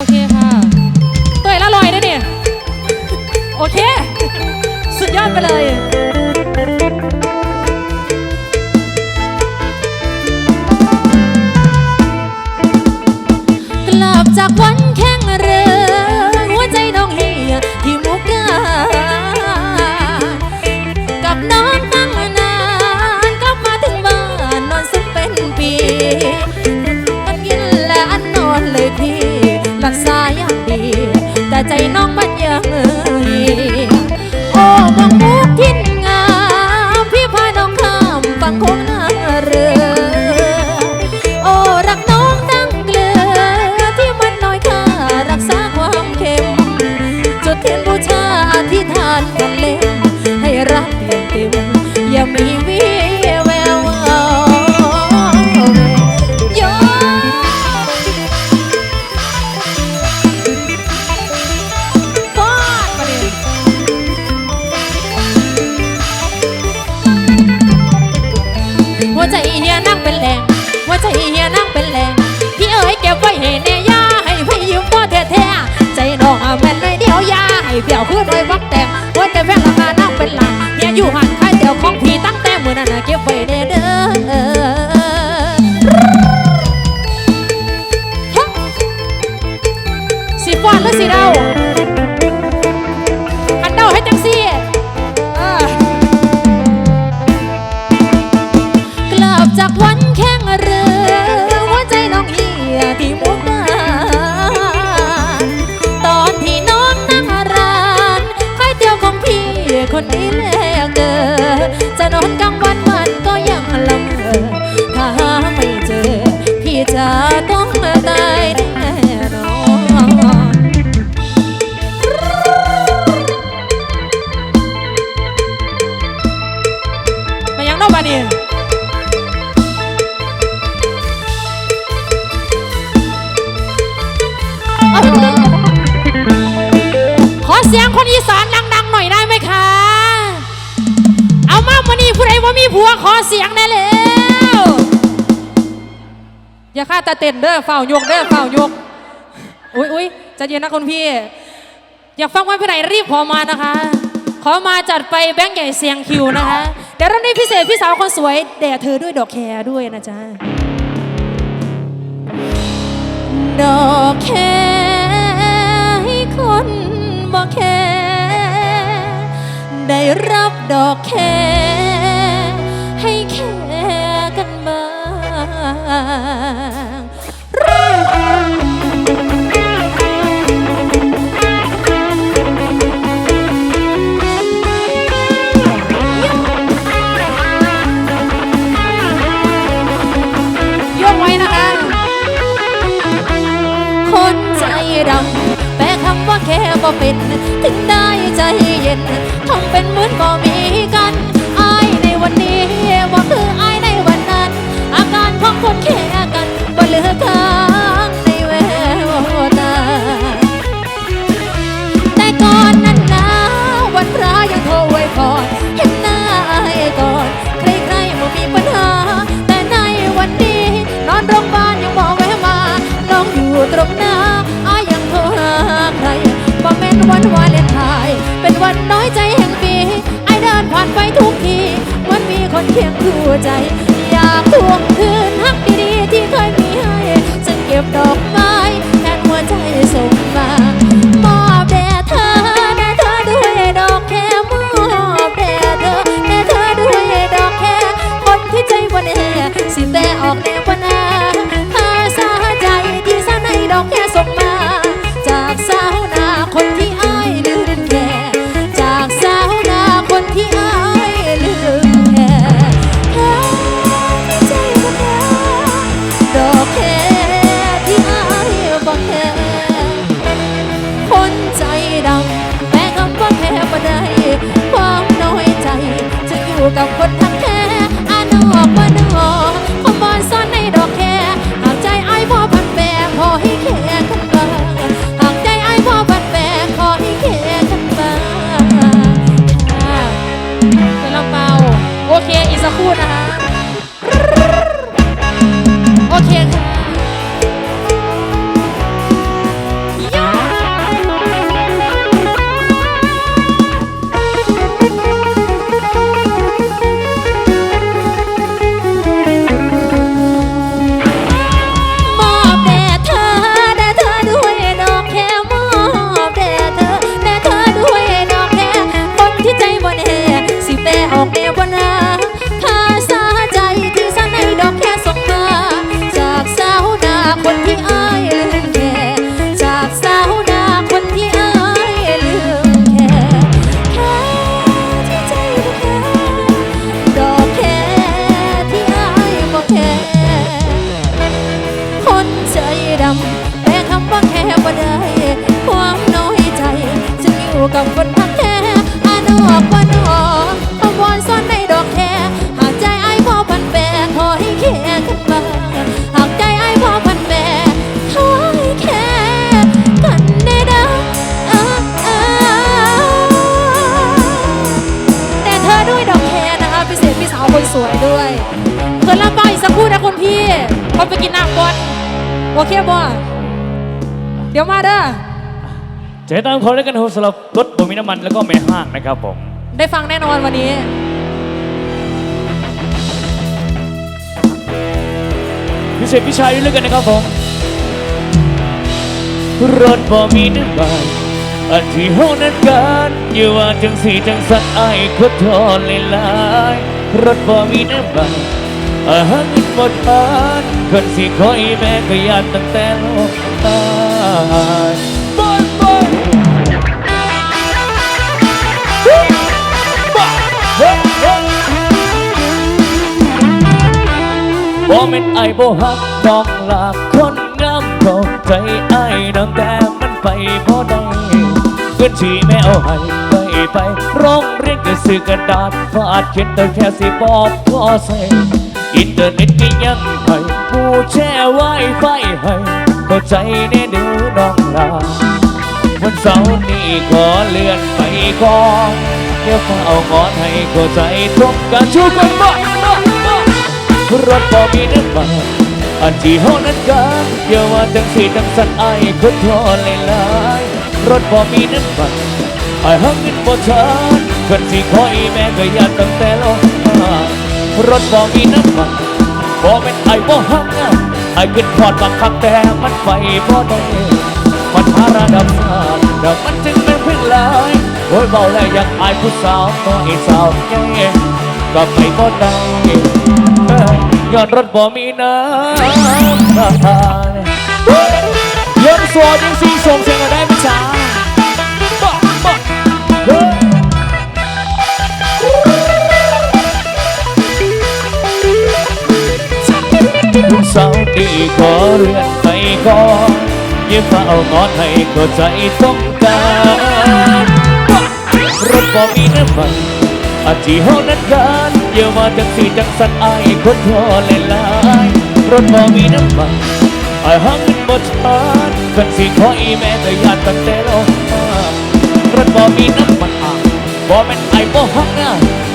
โอเคค่ะเตยละลอยได้เนี่ยโอเค สุดยอดไปเลย กลับจากวันแข่งเรือ เรือ โอ้รักน้องตั้งเกลือ ที่มันน้อยค่ารักษาความเค็ม จุดเทียนบูชาที่ทานกันเล่นให้รัก ยวขึ้นไว้วักแต่งหัวใจแฟนราคานั่งเป็นหลังเฮียอยู่หัน ตายแน่นอนมายังนอกบ้านนี่ขอเสียงคนอีสานดังๆหน่อยได้ไหมคะ เอามามานี่ผู้ใดว่ามีผัวขอเสียงได้แล้ว อย่าฆ่าตาเต้นเด้อเฝ้ายกเด้อเฝ้ายกอุ้ยอุ้ยจะเย็นนะคุณพี่ อยากฟังว่าพี่ไหนรีบขอมานะคะ ขอมาจัดไปแบงค์ใหญ่เสียงคิวนะคะเดี๋ยวเริ่นี้พิเศษพี่สาวคนสวยแด่เธอด้วยดอกแคร์ด้วยนะจ๊ะดอกแคให้คนบ่แคได้รับดอกแค ก็เป็น ถึงได้ใจเย็นทำเป็นเหมือนก็มีกันอายในวันนี้บ่คืออายในวันนั้น อาการของคนแค่กันบ่เหลือกัน ผ่านไปทุกทีเหมันมีคนเคียงคู่ใจ อยากทวงคืน đọc quân โอเคบ่เดี๋ยวมาเด้อเจ๊ตามเขาแล้วกันครับสำหรับรถบ่มีน้ำมันแล้วก็แม่ห้างนะครับผม ได้ฟังแน่นอนวันนี้พิเศษพิชัยด้วยกันนะครับผม รถบ่มีน้ำมันอันที่ห้องนั้นกันอย่าว่าจังสีจังสันไอ้ายขอโทษหลายๆรถบ่มีน้ำมันอาหาร เงินบ่ทคนสิคอยแม่ก็ยานตั้งแต่โลกตายบอยบอยบ้าเฮ้ยเฮ้ยบ่แม่นไอ้บ่ฮักน้องลาคนงามเข้าใจไอ้ายน้องแต่มันไปบ่ได้เงินที่แม่เอาให้ไปไปร้องเรียนก็ซื้อกระดาษฟาดเขียนแต่แค่สิบอกพอใส่ อินเทอร์เน็ตก็ยังให้ผู้แช่ไวไฟให้เข้าใจแน่เด้อน้องลาวันเสาร์นี้ขอเลื่อนไปก่อนเดี๋ยวฟ้าเอางอนให้เข้าใจตรงกันชูกันบ้ารถบ่มีน้ำมันอันที่ห้องนั้นกันเดี๋ยวว่าจังสีจังสันไอ้คนทอเลยลายรถบ่มีน้ำมันไอ้ายหักเงินบ่ทานคนที่คอยแม่ก็ยานตั้งแต่ลกมา รถบ่มีน้ำมันบ่เป็นไอ้บ่หักนไอ้ขึ้นพอดบางครั้งแต่มันไปบ่ได้มันหาระดับสามแต่มันจึงเป็นเพื่อนลายโอ้ยเบาแล้วอยากอายผู้สาวน้อยสาวแก่ก็ไปบ่ได้ย้อนรถบ่มีน้ำตาเย้อนสวดยังสีส่งเสียงมาได้ไม่ช้าบ้าบ้าเผู้สาวดีขอเรือนไปก่อนยิ่งเฝ้างอนให้เข้าใจต้องการรถบ่มีน้ำมันอาจีห้อนั้นกันเยอะมาจังสีจังสันไอายคนทอเลยลายรถบ่มีน้ำมันไอ้หังเงินบ่ทานกันสิขออีแม่ก็ยานตั้งแต่ลกมารถบ่มีน้ำมันอะบ่แม่นไอ้บ่หักนะ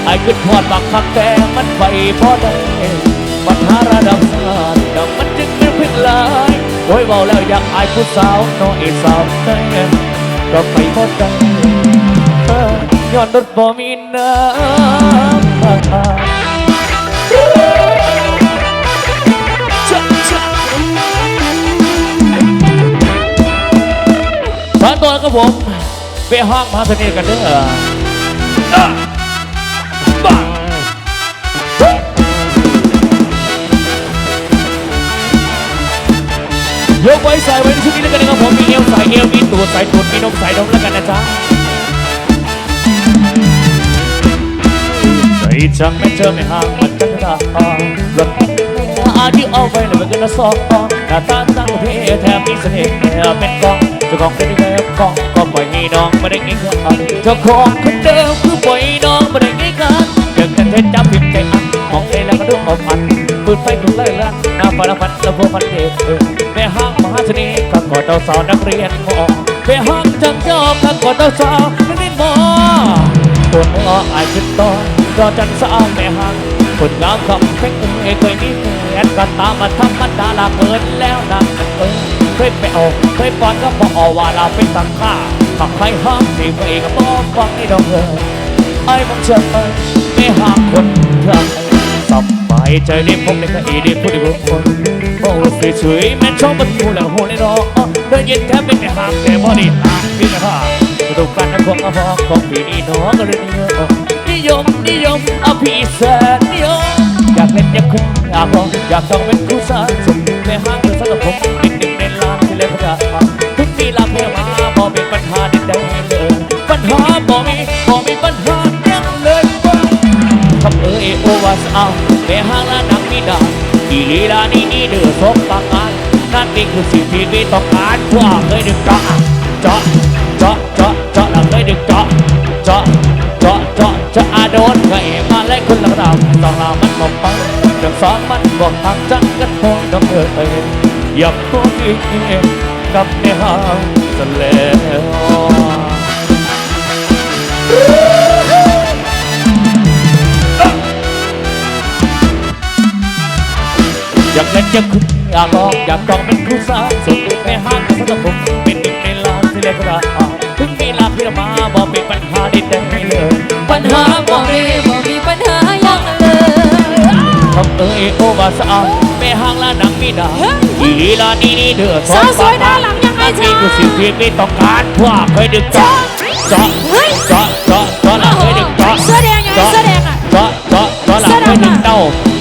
ไอ้ขึ้นทอดบางครั้งแต่มันไปบ่ได้ ปัญหาระดับสานดังมันจึงเป็นพื่อนหลายโอ้ยเบาแล้วอยากอายผู้สาวน้อยสาวได้ก็ไปหมดได้เอ้ยย้อนรถบ่มีน้ำจ๊ะจ๊ะสานตัวครับผมไปห้องมาสน่ห์กันเด้อ ยกไว้ใส่ไว้ในชุดนี้แล้วกันนะครับผมมีเอวใส่เอวมีตูดใส่ตูดมีนมใส่นมแล้วกันนะจ๊ะใส่จังไม่เจอไม่ห่างมันจังตาหลบอาที่เอาไว้เลยมันก็น่าซอกหน้าตาตั้งเพแถมมีเสน่ห์เป็นกองเจ้าของเป็นยังไงกองก็ปล่อยให้น้องไม่ได้ไงกันเจ้าของคนเดิมคือปล่อยน้องไม่ได้ไงกันเจอกันเทจับผิดใจอันมองเอแล้วก็ดูออกมันปืนไฟถูกไล่ล่า นาฟ้าละพันละพวกพันเดชแม่ห้างมหาเสน่ห์ข้ากอดเจ้าสาวนักเรียนมอแม่ห้างจังจ้าข้ากอดเจ้าสาวนักเรียนมอปวดหัวอายขึ้นตอนรอจันสาวแม่ห้างคนงามคำเพ่งเอเคยมีแฟนก็ตามมาทำมันดาลาเกินแล้วนั่นเออเคยไปเอาเคยปอนก็พออว่าลาเป็นตังค่าขับใครห้ามที่ไปก็บอกฟังให้ดอกเออไอ้บังเชิญไม่ห่างคนใครสบาย ใจได้พบในคดีได้พูดได้คนโอ้สวยแม่ชอบมันดูแล้วโหในรอได้ยินแทบไม่ได้หางแต่พอดีห่างพี่นะฮะดูกันนะของอภรของพี่นี่น้องก็เลยนิยมนิยมนิยมอภิแสนนิยมอยากเล่นอยากขึ้นอยากลองอยากต้องเป็นคู่สานสุดในห้างเธอสำหรับผมนิดหนึ่งในลานที่เล่นพระดาทุกทีลาเพื่อมาพอมีปัญหาใดๆเลยปัญหาบ่มีบ่มีปัญหายังเลยว่าคำเอ่ยโอวาสเอา แม่ห้างละนังมีดาอีลีลานี่นี่เดือดสมปากงานนั่นนี่คือสิ่งที่มีต้องการกว่าเคยดึงเจา อยากคุมอยากลองอยากลองเป็นผู้สาวสุดในห้างสังผมเป็นหนึ่งในล้านที่เรียกว่าถึงเวลาพี่มาบอกเป็นปัญหาใดๆเลย ปัญหาบอกมีบอกมีปัญหาอย่างเลยทำเอ๋ยโอวาสอาไม่ห่างและนังมีดาอีลานี่นี่เดือดสาวสวยด้านหลังยังไงจ๊ะมีผู้สิบเพียงไม่ต้องการพวกเคยดึงจ๊ะจ๊ะจ๊ะจ๊ะจ๊ะเคยดึงจ๊ะเสื้ดงยังไงเสื้ดง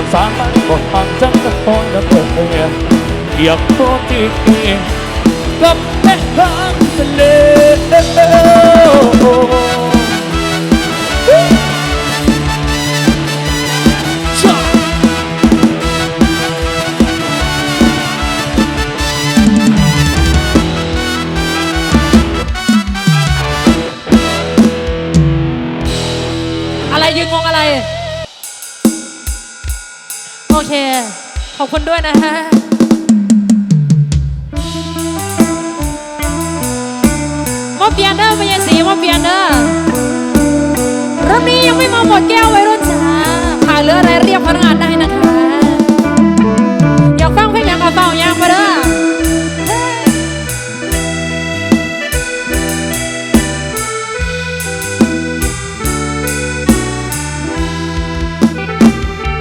องสารมันก็ห่างจังกันพอนะเปิดเองอยากโทษที่กับแม่ทางทะเล ขอบคุณด้วยนะฮะมาเปียนเด้อไม่ยังสีมาเปียนเดอรุ่นนี้ยังไม่มาหมดแก้วไว้รุ่นจ้าขาดเหลืออะไรเรียกพนักงานได้นะคะ อยากฟังเพลงย่างกระเป๋ายางมาเด้อ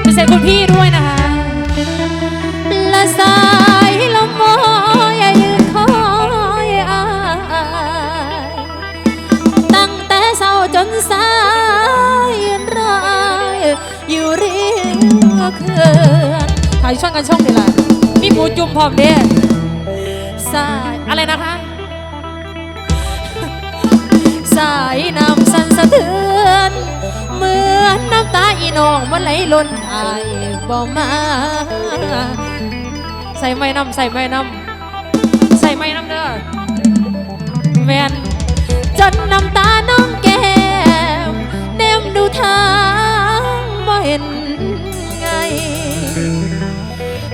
พิเศษคุณพี่ด้วยนะคะ สายลมมอยยืนคอยอายตั้งแต่เช้าจนสายยืนรายอยู่ริมเขื่อนถ่ายช่วยกันช่องดีละมีหมูจุ่มพร้อมเด้สายอะไรนะคะ สายน้ำสั่นสะเทือนเหมือนน้ำตาอีน้องมันไหลล้นอายบ่มา ใส่ไม้น้ำใส่ไม้น้ำใส่ไม้น้ำเด้อแมนจนน้ำตาน้องแก้มเนมดูทางบ่เห็นไง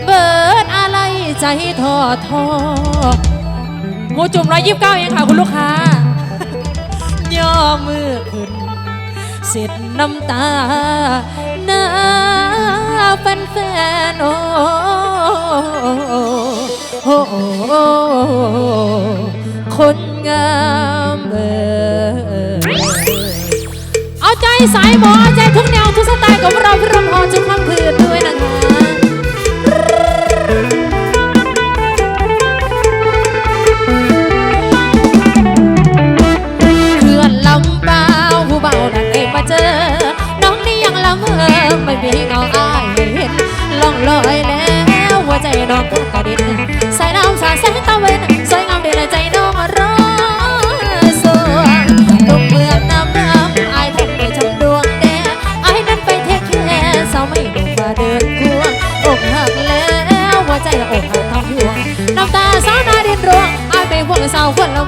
เบิดอะไรใจทอทอหมูจุ่มร้อยยี่สิบเก้ายังค่ะคุณลูกค้า ย่อมือขึ้น เสร็จน้ำตาหน้า แฟนแฟนโอ้โอ้คนงามเออเอาใจสายหมอใจทุกแนวทุกสไตล์กับเราพี่รำพรจุดค่ำคืนด้วยนะคะ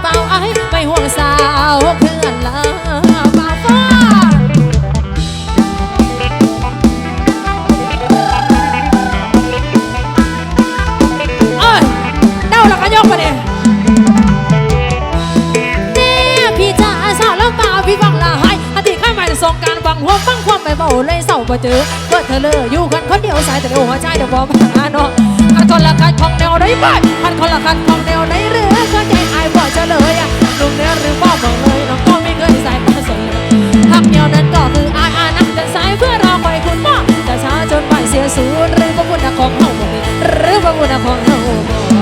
เบาไอายไม่ห่วงสาวเพื่อนละเบาฟ้าเอ้ยเด้าแล้วก็ยกมาดิเน่พี่จ๋าสาวแล้วมาพี่บังลาให้อดีตข้าใหม่สงการบังหัวฟังความไปเบาเลยเศร้าบ่เจอเมื่อเธอเลยอยู่กันคนเดียวสายแต่เดียวหัวใจเดี๋ยวบอกมาหาน้อง คนละคันของแนวไหนบ้างคันคนละคันของแนวไหนเรือเข้าใจอายบ่เฉลยอะลุงเนื้อหรือบ่บอกเลยน้องก็ไม่เคยใส่ตาสนเลยพักเดียวนั้นก็คืออายอานักจะสายเพื่อรอคอยคุณพ่อแต่ช้าจนไปเสียศูนย์หรือว่าบุญของเฮาบ่มีหรือว่าบุญของเฮาบ่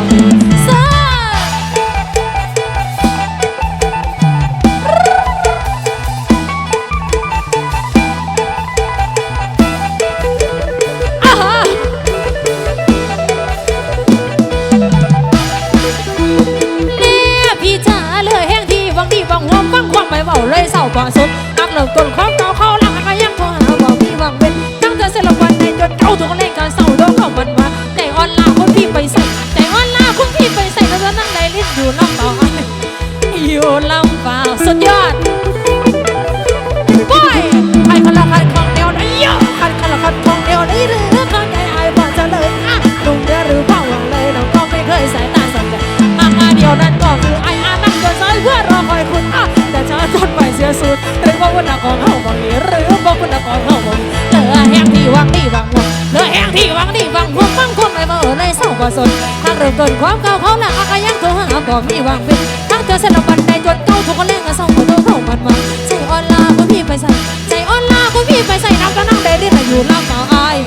สนทางเริ่มต้นความเก่าเขาหลังอาก็ยังโทรหาบ่มีวางเป็นทางเธอเส้นบันใดจนเก่าทุกคนแรงก็เศร้าบ่ตัวเข้ามันมาใจอ่อนลาคุณพี่ไปใส่ใจอ่อนลาคุณพี่ไปใส่น้ำก็นั่งได้ได้ให้อยู่ลำเปล่าอาย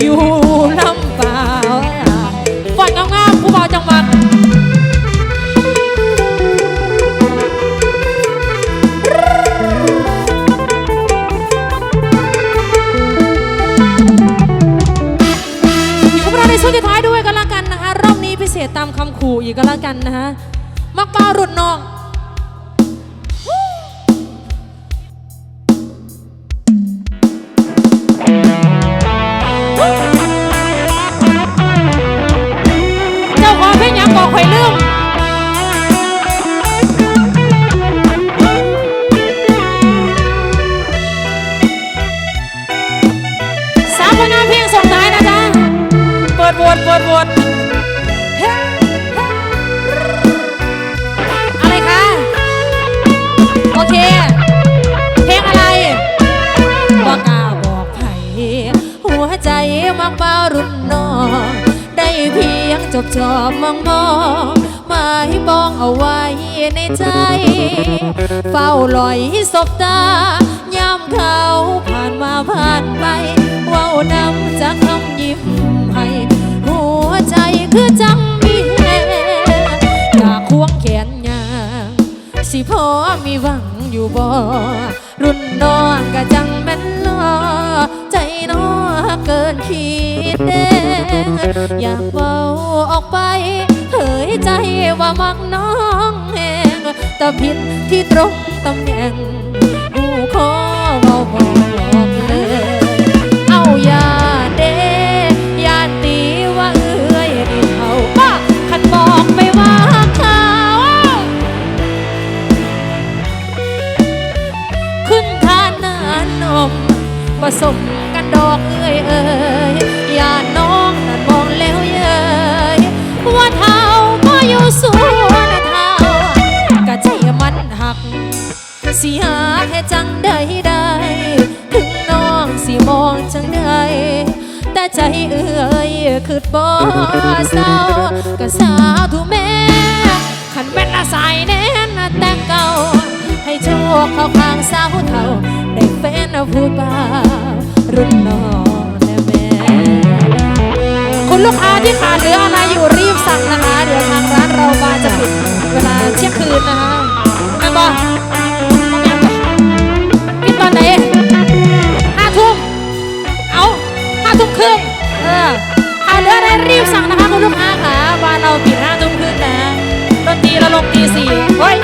อยู่ลำเปล่าฝันงามๆผู้บ่าวจังหวัด ก็แล้วกันนะคะมักปลารุ่นน้องเจ้าของเพลงยังบอกข่อยลืมสามผลงานเพลงส่งท้ายนะจ๊ะเปิดโหวตเปิดโหวต ใจมักเบารุ่นน้องได้เพียงจบจอบมองมองหมายบองเอาไว้ในใจ เฝ้าลอยสบตายามเขาผ่านมาผ่านไป เว้านำจากคำยิ้มให้หัวใจคือจังมีแหงอยากควงแขนยางสิพอมีหวังอยู่บ่รุ่นน้องก็จัง อยากเบาออกไปเผยใจว่ามักน้องแหงแต่ผิดที่ตรงตำแหน่งหูขอเบาบอกเลยเอาอย่าเด้อย่าตีว่าเอ้ยนี่เขาป้าขันบอกไปว่าเขาขึ้นทานนานนมผสม คือบ่เศร้าก็สาธุแม่ขันเป็นละสายแน่นแต่งเก่า ให้โชคเข้าข้างสาวเท่า ได้แฟนผู้บ่าวรุ่นน้องแน่แม่คุณลูกค้าที่ขาดเหลืออะไรอยู่รีบสั่งนะคะ เดี๋ยวทางร้านเรามาจะปิดเวลาเที่ยงคืนนะคะแม่บอปิดตอนไหนห้าทุ่มเอาห้าทุ่มครึ่งเออ ขาเหลืออะไรรีบสั่งนะคะคุณลูกค้าค่ะบ้านเราปิดห้าทุ่มครึ่งนะดนตรีเราลงตีสี่เฮ้ย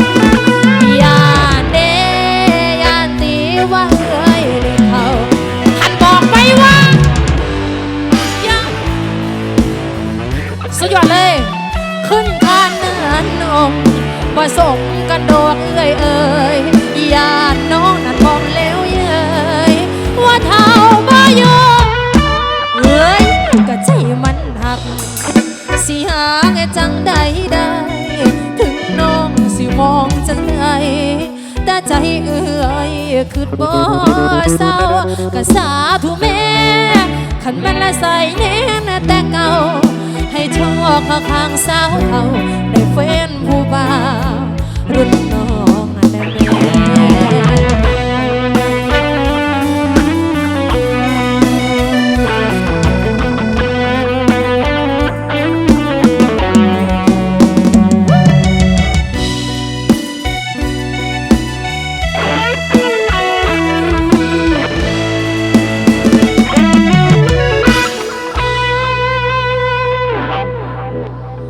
ยานเดยานตีว่าเอ้ยเรียเขานบอกไปว่าย่าสุดยอดเลย ขึ้นทานเนื้อนมผสมกันดอกเอ้ยเอ้ยยานน้องนั่นมองแล้วเย้ยว่าเท้าบ่ยอย ใจมันหัก สิหาไงจังใดได้ ถึงน้องสิมองจังใดแต่ใจเอ้ยคือบ่เศร้าก็สาธุแม่ขันแม่นละใส่แน่นแต่เก่า ให้โชคข้าข้างสาวเขาได้เฟ้บ่าวรุ่น